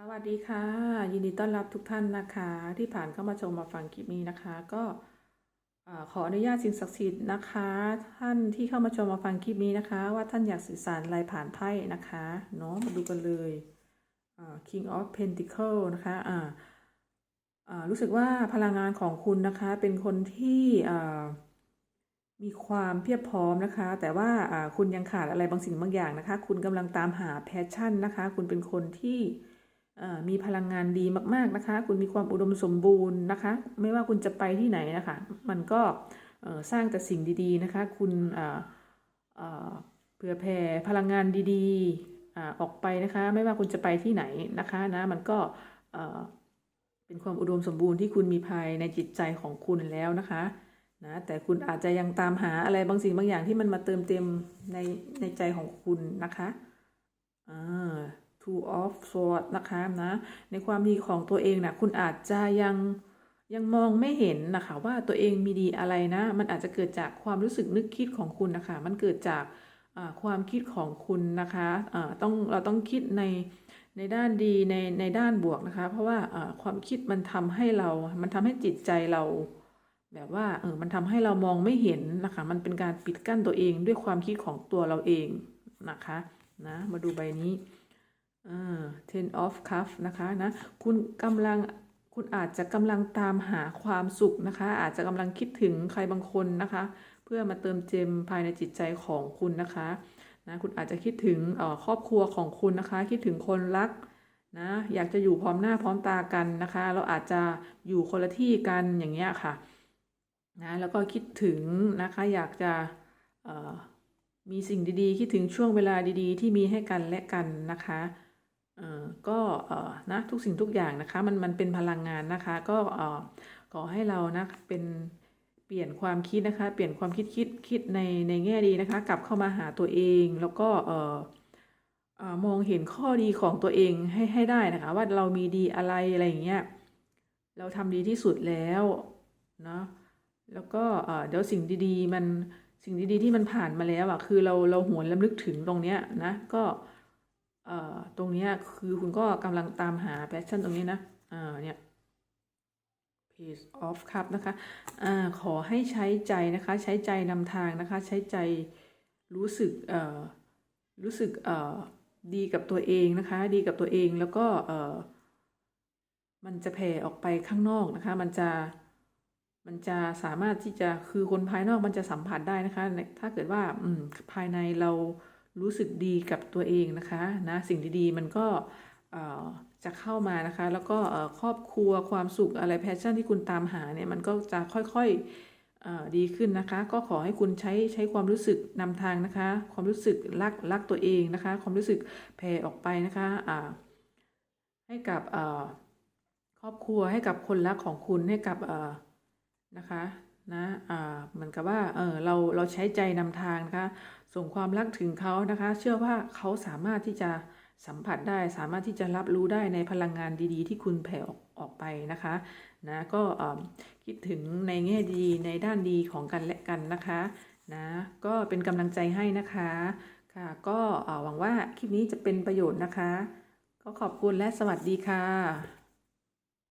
สวัสดีค่ะ ยินดีต้อนรับทุกท่านนะคะ ที่ผ่านเข้ามาชมมาฟังคลิปนี้นะคะ ก็ขออนุญาตสิ่งศักดิ์สิทธิ์นะคะ ท่านที่เข้ามาชมมาฟังคลิปนี้นะคะ ว่าท่านอยากสื่อสารอะไรผ่านไพ่นะคะเนาะมาดูกันเลย King of Pentacle นะคะอ่ารู้สึกว่าพลังงานของคุณนะคะเป็นคนที่มีความเพียบพร้อมนะคะ แต่ว่าคุณยังขาดอะไรบางสิ่งบางอย่างนะคะ คุณกำลังตามหาแพชชั่นนะคะ คุณเป็นคนที่ มีพลังงานดีมาก ๆนะคะ คุณมีความอุดมสมบูรณ์นะคะ ไม่ว่าคุณจะไปที่ไหนนะคะ มันก็สร้างแต่สิ่งดีๆนะคะ คุณเผื่อแผ่พลังงานดีๆอออกไปนะคะ ไม่ว่าคุณจะไปที่ไหนนะคะนะ มันก็เอ่อเป็นความอุดมสมบูรณ์ที่คุณมีภายในจิตใจของคุณแล้วนะคะนะแต่คุณอาจจะยังตามหาอะไรบางสิ่งบางอย่างที่มันมาเติมเต็มในในใจของคุณนะคะอ่า two of swords นะคะนะในความดีของตัวเองนะคุณอาจจะยังยังมองไม่เห็นนะคะว่าตัวเองมีดีอะไรนะ มันอาจจะเกิดจากความรู้สึกนึกคิดของคุณนะคะ มันเกิดจากความคิดของคุณนะคะต้องเราต้องคิดในในด้านดีในในด้านบวกนะคะ เพราะว่าความคิดมันทำให้เรา มันทำให้จิตใจเรา แบบว่าเออมันทำให้เรามองไม่เห็นนะคะ มันเป็นการปิดกั้นตัวเองด้วยความคิดของตัวเราเองนะคะนะมาดูใบนี้ ten of cup นะคะนะคุณกำลังคุณอาจจะกำลังตามหาความสุขนะคะ อาจจะกำลังคิดถึงใครบางคนนะคะ เพื่อมาเติมเต็มภายในจิตใจของคุณนะคะนะคุณอาจจะคิดถึงครอบครัวของคุณนะคะ คิดถึงคนรักนะอยากจะอยู่พร้อมหน้าพร้อมตากันนะคะเราอาจจะอยู่คนละที่กันอย่างเงี้ยค่ะนะแล้วก็คิดถึงนะคะอยากจะมีสิ่งดีๆ คิดถึงช่วงเวลาดีๆ ที่มีให้กันและกันนะคะ ก็นะทุกสิ่งทุกอย่างนะคะ มันมันเป็นพลังงานนะคะ ก็ขอให้เรานะเป็นเปลี่ยนความคิดนะคะ เปลี่ยนความคิดคิดคิดในในแง่ดีนะคะ กลับเข้ามาหาตัวเอง แล้วก็เอ่อมองเห็นข้อดีของตัวเองให้ให้ได้นะคะ ว่าเรามีดีอะไรอะไรอย่างเงี้ยเราทำดีที่สุดแล้วเนาะแล้วก็เดี๋ยวสิ่งดีๆ มันสิ่งดีๆที่มันผ่านมาแล้วอะคือเราเราหวนรำลึกถึงตรงเนี้ยนะก็ ตรงนี้คือคุณก็กำลังตามหาแพชชั่นตรงนี้นะอ่าเนี่ย page of cup นะคะอ่าขอให้ใช้ใจนะคะ ใช้ใจนำทางนะคะ ใช้ใจรู้สึกเอ่อรู้สึกเอ่อดีกับตัวเองนะคะ ดีกับตัวเองแล้วก็เอ่อมันจะแผ่ออกไปข้างนอกนะคะ มันจะมันจะสามารถที่จะคือคนภายนอกมันจะสัมผัสได้นะคะ ถ้าเกิดว่าอืมภายในเรา รู้สึกดีกับตัวเองนะคะนะสิ่งดีๆมันก็จะเข้ามานะคะ แล้วก็ครอบครัวความสุขอะไรแพชชั่นที่คุณตามหาเนี่ยมันก็จะค่อยๆดีขึ้นนะคะ ก็ขอให้คุณใช้ใช้ความรู้สึกนำทางนะคะ ความรู้สึกรักรักตัวเองนะคะ ความรู้สึกแผ่ออกไปนะคะให้กับครอบครัวให้กับคนรักของคุณให้กับนะคะ นะอ่าเหมือนกับว่าเออเราเราใช้ใจนำทางนะคะ ส่งความรักถึงเขานะคะ เชื่อว่าเขาสามารถที่จะสัมผัสได้สามารถที่จะรับรู้ได้ในพลังงานดีๆ ที่คุณแผ่ออกออกไปนะคะนะก็คิดถึงในแง่ดีในด้านดีของกันและกันนะคะนะก็เป็นกำลังใจให้นะคะค่ะก็หวังว่าคลิปนี้จะเป็นประโยชน์นะคะ ก็ขอบคุณและสวัสดีค่ะ